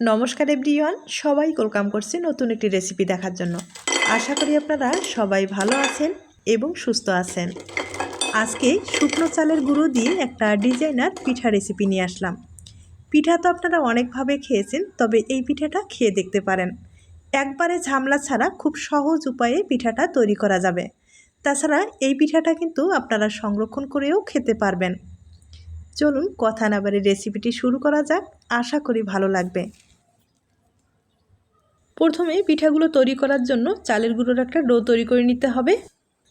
নমস্কার এভরিওয়ান সবাই ওয়েলকাম করছে নতুন একটি রেসিপি দেখার জন্য। আশা করি আপনারা সবাই ভালো আছেন এবং সুস্থ আছেন। আজকে শুকনো চালের গুঁড়ো দিয়ে একটা ডিজাইনার পিঠা রেসিপি নিয়ে আসলাম। পিঠা তো আপনারা অনেকভাবে খেয়েছেন, তবে এই পিঠাটা খেয়ে দেখতে পারেন। একবারে ঝামলা ছাড়া খুব সহজ উপায়ে পিঠাটা তৈরি করা যাবে। তাছাড়া এই পিঠাটা কিন্তু আপনারা সংরক্ষণ করেও খেতে পারবেন। চলুন কথা না বাড়ি রেসিপিটি শুরু করা যাক। আশা করি ভালো লাগবে। প্রথমে পিঠাগুলো তৈরি করার জন্য চালের গুঁড়োর একটা ডো তৈরি করে নিতে হবে।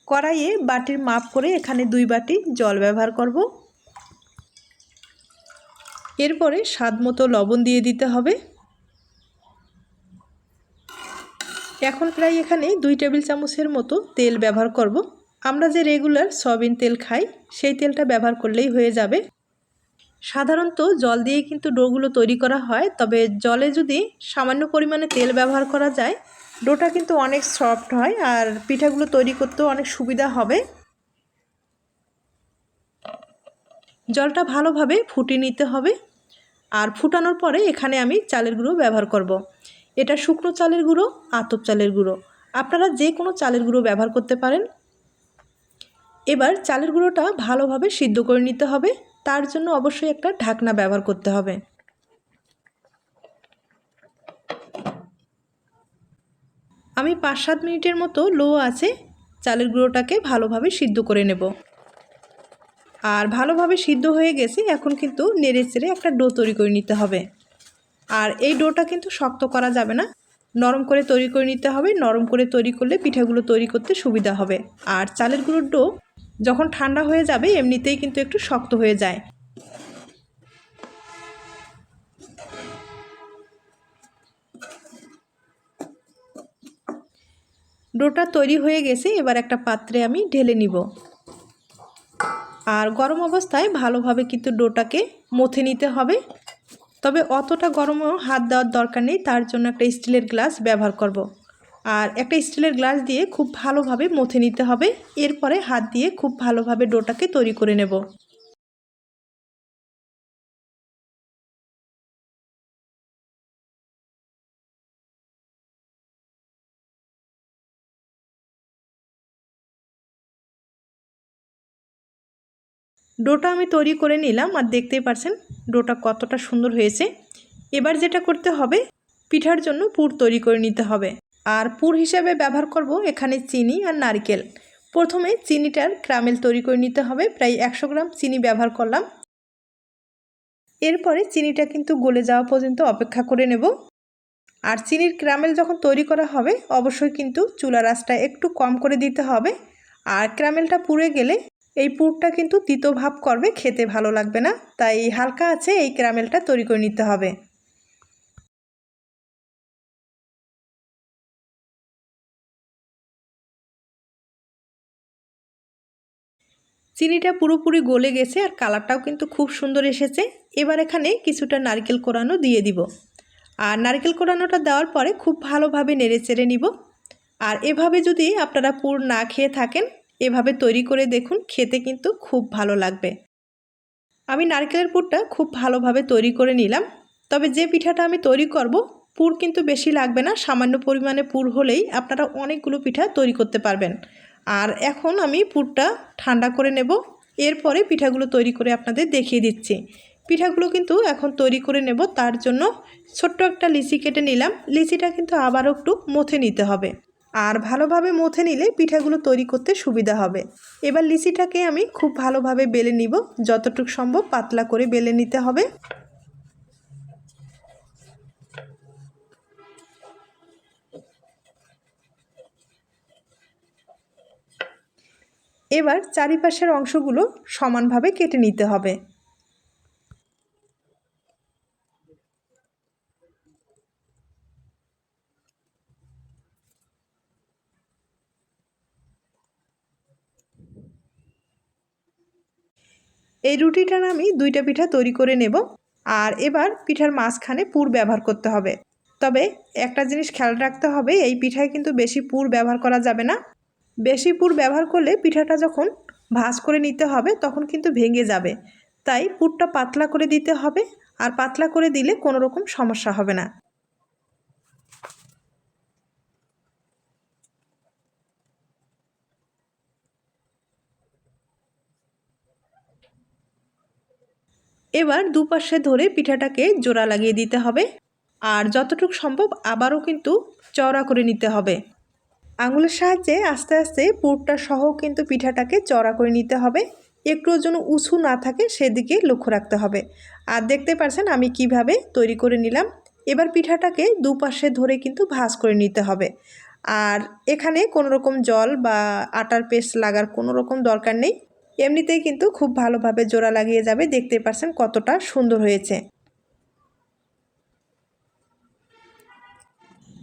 কড়াইয়ে বাটির মাপ করে এখানে দুই বাটি জল ব্যবহার করব। এরপরে স্বাদ মতো লবণ দিয়ে দিতে হবে। এখন প্রায় এখানে দুই টেবিল চামচের মতো তেল ব্যবহার করব। আমরা যে রেগুলার সয়াবিন তেল খাই, সেই তেলটা ব্যবহার করলেই হয়ে যাবে। সাধারণত জল দিয়ে কিন্তু ডোগুলো তৈরি করা হয়, তবে জলে যদি সামান্য পরিমাণে তেল ব্যবহার করা যায়, ডোটা কিন্তু অনেক সফট হয় আর পিঠাগুলো তৈরি করতেও অনেক সুবিধা হবে। জলটা ভালোভাবে ফুটিয়ে নিতে হবে আর ফুটানোর পরে এখানে আমি চালের গুঁড়ো ব্যবহার করব। এটা শুকনো চালের গুঁড়ো, আতপ চালের গুঁড়ো। আপনারা যে কোনো চালের গুঁড়ো ব্যবহার করতে পারেন। এবার চালের গুঁড়োটা ভালোভাবে সিদ্ধ করে নিতে হবে। তার জন্য অবশ্যই একটা ঢাকনা ব্যবহার করতে হবে। আমি পাঁচ সাত মিনিটের মতো লো আছে, চালের গুঁড়োটাকে ভালোভাবে সিদ্ধ করে নেব। আর ভালোভাবে সিদ্ধ হয়ে গেছে, এখন কিন্তু নেড়ে চেড়ে একটা ডো তৈরি করে নিতে হবে। আর এই ডোটা কিন্তু শক্ত করা যাবে না, নরম করে তৈরি করে নিতে হবে, নরম করে তৈরি করলে পিঠাগুলো তৈরি করতে সুবিধা হবে। আর চালের গুঁড়োর ডো যখন ঠান্ডা হয়ে যাবে, এমনিতেই কিন্তু একটু শক্ত হয়ে যায়। ডোটা তৈরি হয়ে গেছে, এবার একটা পাত্রে আমি ঢেলে নিব। আর গরম অবস্থায় ভালোভাবে কিন্তু ডোটাকে মথে নিতে হবে। তবে অতটা গরমও হাত দেওয়ার দরকার নেই, তার জন্য একটা স্টিলের গ্লাস ব্যবহার করব। আর একটা স্টিলের গ্লাস দিয়ে খুব ভালোভাবে মথে নিতে হবে। এরপরে হাত দিয়ে খুব ভালোভাবে ডোটাকে তৈরি করে নেব। ডোটা আমি তৈরি করে নিলাম আর দেখতেই পারছেন, ডোটা কতটা সুন্দর হয়েছে। এবার যেটা করতে হবে, পিঠার জন্য পুর তৈরি করে নিতে হবে। আর পুর হিসাবে ব্যবহার করব এখানে চিনি আর নারকেল। প্রথমে চিনিটার ক্রামেল তৈরি করে নিতে হবে, প্রায় একশো গ্রাম চিনি ব্যবহার করলাম। এরপরে চিনিটা কিন্তু গলে যাওয়া পর্যন্ত অপেক্ষা করে নেব। আর চিনির ক্রামেল যখন তৈরি করা হবে, অবশ্যই কিন্তু চুলা রাসটা একটু কম করে দিতে হবে। আর ক্রামেলটা পুড়ে গেলে এই পুরটা কিন্তু তিতো ভাব করবে, খেতে ভালো লাগবে না। তাই হালকা আছে এই ক্রামেলটা তৈরি করে নিতে হবে। চিনিটা পুরোপুরি গলে গেছে আর কালারটাও কিন্তু খুব সুন্দর এসেছে। এবার এখানে কিছুটা নারকেল কোরানো দিয়ে দিব। আর নারকেল কোরানোটা দেওয়ার পরে খুব ভালোভাবে নেড়ে চেড়ে নিব। আর এভাবে যদি আপনারা পুর না খেয়ে থাকেন, এভাবে তৈরি করে দেখুন, খেতে কিন্তু খুব ভালো লাগবে। আমি নারকেলের পুরটা খুব ভালোভাবে তৈরি করে নিলাম। তবে যে পিঠাটা আমি তৈরি করব, পুর কিন্তু বেশি লাগবে না, সামান্য পরিমাণে পুর হলেই আপনারা অনেকগুলো পিঠা তৈরি করতে পারবেন। আর এখন আমি পুরটা ঠান্ডা করে নেব। এরপরে পিঠাগুলো তৈরি করে আপনাদের দেখিয়ে দিচ্ছি। পিঠাগুলো কিন্তু এখন তৈরি করে নেব, তার জন্য ছোট্ট একটা লিচি কেটে নিলাম। লিচিটা কিন্তু আবারও একটু মথে নিতে হবে। আর ভালোভাবে মথে নিলে পিঠাগুলো তৈরি করতে সুবিধা হবে। এবার লিচিটাকে আমি খুব ভালোভাবে বেলে নিব, যতটুকু সম্ভব পাতলা করে বেলে নিতে হবে। এবার চারিপাশের অংশগুলো সমানভাবে কেটে নিতে হবে। এই রুটিটার আমি দুইটা পিঠা তৈরি করে নেব আর এবার পিঠার মাঝখানে পুর ব্যবহার করতে হবে। তবে একটা জিনিস খেয়াল রাখতে হবে, এই পিঠায় কিন্তু বেশি পুর ব্যবহার করা যাবে না। বেশি পুর ব্যবহার করলে পিঠাটা যখন ভাজ করে নিতে হবে, তখন কিন্তু ভেঙে যাবে। তাই পুরটা পাতলা করে দিতে হবে, আর পাতলা করে দিলে কোনো রকম সমস্যা হবে না। এবার দুপাশে ধরে পিঠাটাকে জোড়া লাগিয়ে দিতে হবে, আর যতটুকু সম্ভব আবারও কিন্তু চওড়া করে নিতে হবে। আঙুলের সাহায্যে আস্তে আস্তে পুরটা সহ কিন্তু পিঠাটাকে চড়া করে নিতে হবে। একটু যেন উঁচু না থাকে সেদিকে লক্ষ্য রাখতে হবে। আর দেখতে পারছেন আমি কীভাবে তৈরি করে নিলাম। এবার পিঠাটাকে দুপাশে ধরে কিন্তু ভাজ করে নিতে হবে। আর এখানে কোনো রকম জল বা আটার পেস্ট লাগার কোনো রকম দরকার নেই। এমনিতেই কিন্তু খুব ভালোভাবে জোড়া লাগিয়ে যাবে। দেখতে পারছেন কতটা সুন্দর হয়েছে।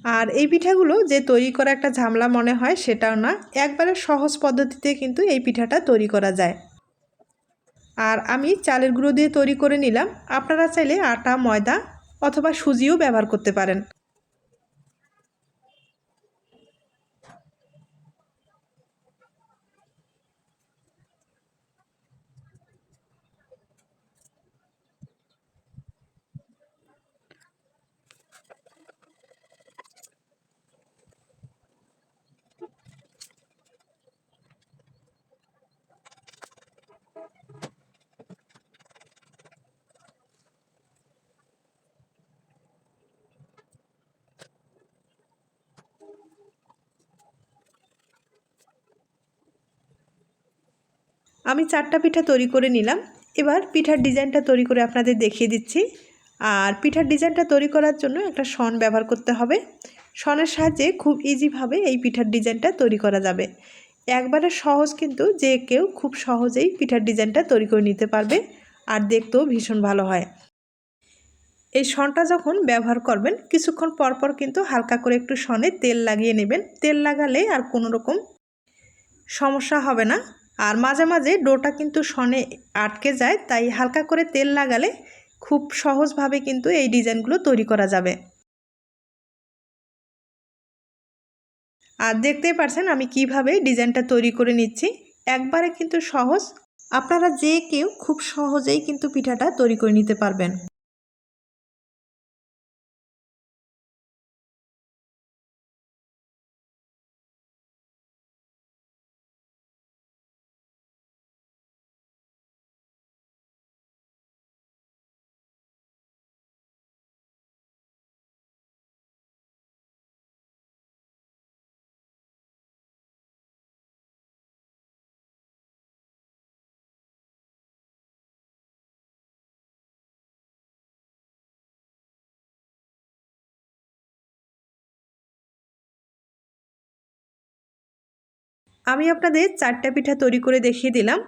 আর এই পিঠাগুলো যে তৈরি করা একটা ঝামলা মনে হয় সেটাও না, একবারে সহজ পদ্ধতিতে কিন্তু এই পিঠাটা তৈরি করা যায়। আর আমি চালের গুঁড়ো দিয়ে তৈরি করে নিলাম, আপনারা চাইলে আটা, ময়দা অথবা সুজিও ব্যবহার করতে পারেন। আমি চারটা পিঠা তৈরি করে নিলাম। এবার পিঠার ডিজাইনটা তৈরি করে আপনাদের দেখিয়ে দিচ্ছি। আর পিঠার ডিজাইনটা তৈরি করার জন্য একটা শন ব্যবহার করতে হবে। শনের সাহায্যে খুব ইজিভাবে এই পিঠার ডিজাইনটা তৈরি করা যাবে। একবারে সহজ কিন্তু যে কেউ খুব সহজেই পিঠার ডিজাইনটা তৈরি করে নিতে পারবে আর দেখতেও ভীষণ ভালো হয়। এই শনটা যখন ব্যবহার করবেন, কিছুক্ষণ পরপর কিন্তু হালকা করে একটু শনে তেল লাগিয়ে নেবেন। তেল লাগালে আর কোনো রকম সমস্যা হবে না। আর মাঝে মাঝে ডোটা কিন্তু সনে আটকে যায়, তাই হালকা করে তেল লাগালে খুব সহজভাবে কিন্তু এই ডিজাইনগুলো তৈরি করা যাবে। আর দেখতেই পারছেন আমি কীভাবে ডিজাইনটা তৈরি করে নিচ্ছি। একবারে কিন্তু সহজ। আপনারা যে কেউ খুব সহজেই কিন্তু পিঠাটা তৈরি করে নিতে পারবেন। আমি আপনাদের চারটা পিঠা তৈরি করে দেখিয়ে দিলাম।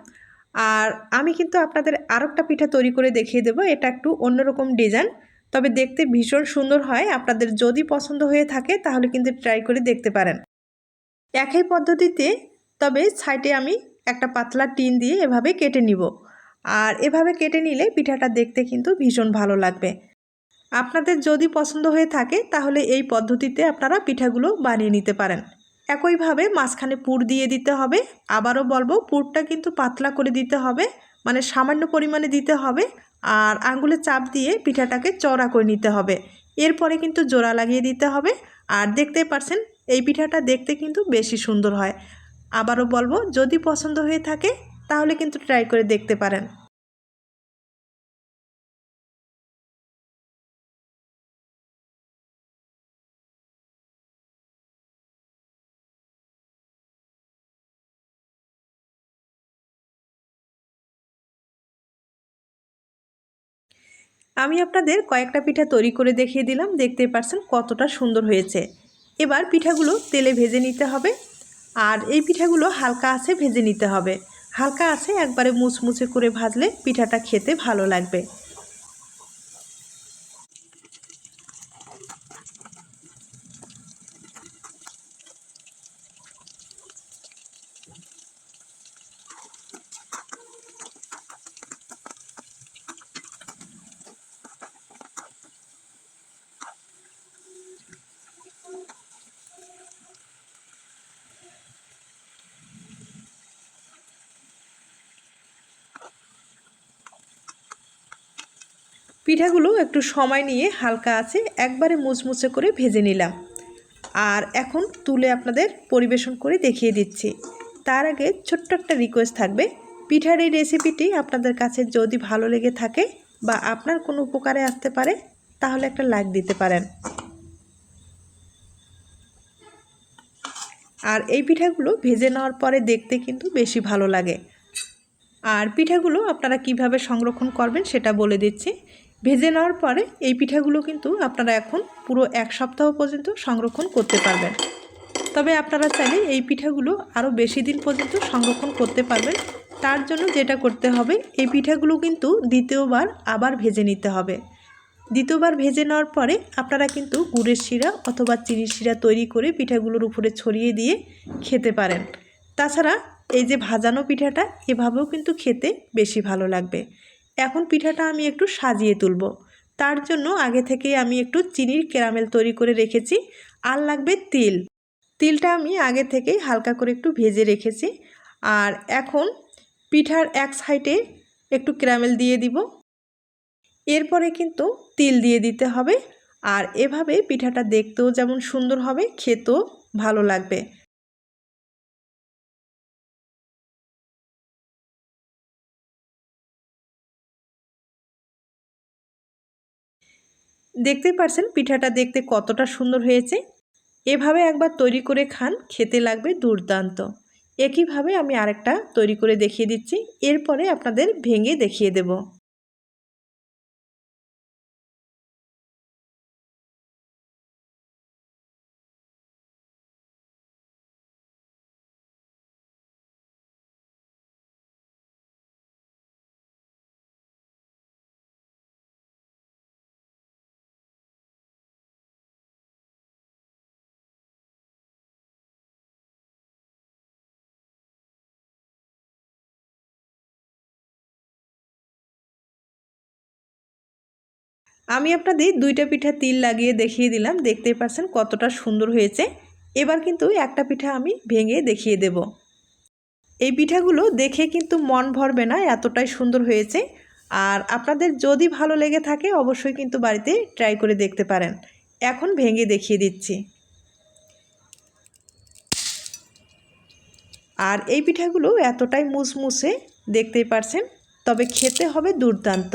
আর আমি কিন্তু আপনাদের আরেকটা পিঠা তৈরি করে দেখিয়ে দেবো। এটা একটু অন্যরকম ডিজাইন, তবে দেখতে ভীষণ সুন্দর হয়। আপনাদের যদি পছন্দ হয়ে থাকে, তাহলে কিন্তু ট্রাই করে দেখতে পারেন। একই পদ্ধতিতে, তবে সাইডে আমি একটা পাতলা টিন দিয়ে এভাবে কেটে নিব। আর এভাবে কেটে নিলে পিঠাটা দেখতে কিন্তু ভীষণ ভালো লাগবে। আপনাদের যদি পছন্দ হয়ে থাকে, তাহলে এই পদ্ধতিতে আপনারা পিঠাগুলো বানিয়ে নিতে পারেন। একইভাবে মাঝখানে পুর দিয়ে দিতে হবে। আবারও বলব, পুরটা কিন্তু পাতলা করে দিতে হবে মানে সামান্য পরিমাণে দিতে হবে আর আঙ্গুলে চাপ দিয়ে পিঠাটাকে চড়া করে নিতে হবে। এরপরে কিন্তু জোড়া লাগিয়ে দিতে হবে আর দেখতে পারছেন, এই পিঠাটা দেখতে কিন্তু বেশি সুন্দর হয়। আবারও বলব, যদি পছন্দ হয়ে থাকে তাহলে কিন্তু ট্রাই করে দেখতে পারেন। আমি আপনাদের কয়েকটা পিঠা তৈরি করে দেখিয়ে দিলাম, দেখতে পারছেন কতটা সুন্দর হয়েছে। এবার পিঠাগুলো তেলে ভেজে নিতে হবে, আর এই পিঠাগুলো হালকা আছে ভেজে নিতে হবে। হালকা আছে একবারে মুচমুচে করে ভাজলে পিঠাটা খেতে ভালো লাগবে। পিঠাগুলো একটু সময় নিয়ে হালকা আছে, একবারে মুচমুচে করে ভেজে নিলাম। আর এখন তুলে আপনাদের পরিবেশন করে দেখিয়ে দিচ্ছি। তার আগে ছোট্ট একটা রিকোয়েস্ট থাকবে। পিঠার এই রেসিপিটি আপনাদের কাছে যদি ভালো লেগে থাকে বা আপনার কোনো উপকারে আসতে পারে, তাহলে একটা লাইক দিতে পারেন। আর এই পিঠাগুলো ভেজে নেওয়ার পরে দেখতে কিন্তু বেশি ভালো লাগে। আর পিঠাগুলো আপনারা কীভাবে সংরক্ষণ করবেন সেটা বলে দিচ্ছি। ভেজে নেওয়ার পরে এই পিঠাগুলো কিন্তু আপনারা এখন পুরো এক সপ্তাহ পর্যন্ত সংরক্ষণ করতে পারবেন। তবে আপনারা চাইলে এই পিঠাগুলো আরও বেশি দিন পর্যন্ত সংরক্ষণ করতে পারবেন। তার জন্য যেটা করতে হবে, এই পিঠাগুলো কিন্তু দ্বিতীয়বার আবার ভেজে নিতে হবে। দ্বিতীয়বার ভেজে নেওয়ার পরে আপনারা কিন্তু গুড়ের শিরা অথবা চিনির শিরা তৈরি করে পিঠাগুলোর উপরে ছড়িয়ে দিয়ে খেতে পারেন। তাছাড়া এই যে ভাজানো পিঠাটা, এভাবেও কিন্তু খেতে বেশি ভালো লাগবে। এখন পিঠাটা আমি একটু সাজিয়ে তুলব। তার জন্য আগে থেকে আমি একটু চিনির ক্যারামেল তৈরি করে রেখেছি। আর লাগবে তিল। তিলটা আমি আগে থেকেই হালকা করে একটু ভেজে রেখেছি। আর এখন পিঠার এক সাইডে একটু ক্যারামেল দিয়ে দিব। এরপরে কিন্তু তিল দিয়ে দিতে হবে। আর এভাবে পিঠাটা দেখতেও যেমন সুন্দর হবে, খেতেও ভালো লাগবে। দেখতে পারছেন পিঠাটা দেখতে কতটা সুন্দর হয়েছে। এভাবে একবার তৈরি করে খান, খেতে লাগবে দুর্দান্ত। একইভাবে আমি আরেকটা তৈরি করে দেখিয়ে দিচ্ছি। এরপরে আপনাদের ভেঙে দেখিয়ে দেব। আমি আপনাদের দুইটা পিঠা তিল লাগিয়ে দেখিয়ে দিলাম, দেখতেই পাচ্ছেন কতটা সুন্দর হয়েছে। এবার কিন্তু একটা পিঠা আমি ভেঙে দেখিয়ে দেব। এই পিঠাগুলো দেখে কিন্তু মন ভরবে না, এতটাই সুন্দর হয়েছে। আর আপনাদের যদি ভালো লেগে থাকে, অবশ্যই কিন্তু বাড়িতে ট্রাই করে দেখতে পারেন। এখন ভেঙে দেখিয়ে দিচ্ছি। আর এই পিঠাগুলো এতটাই মুসমুসে দেখতেই পারছেন তবে খেতে হবে দুর্দান্ত।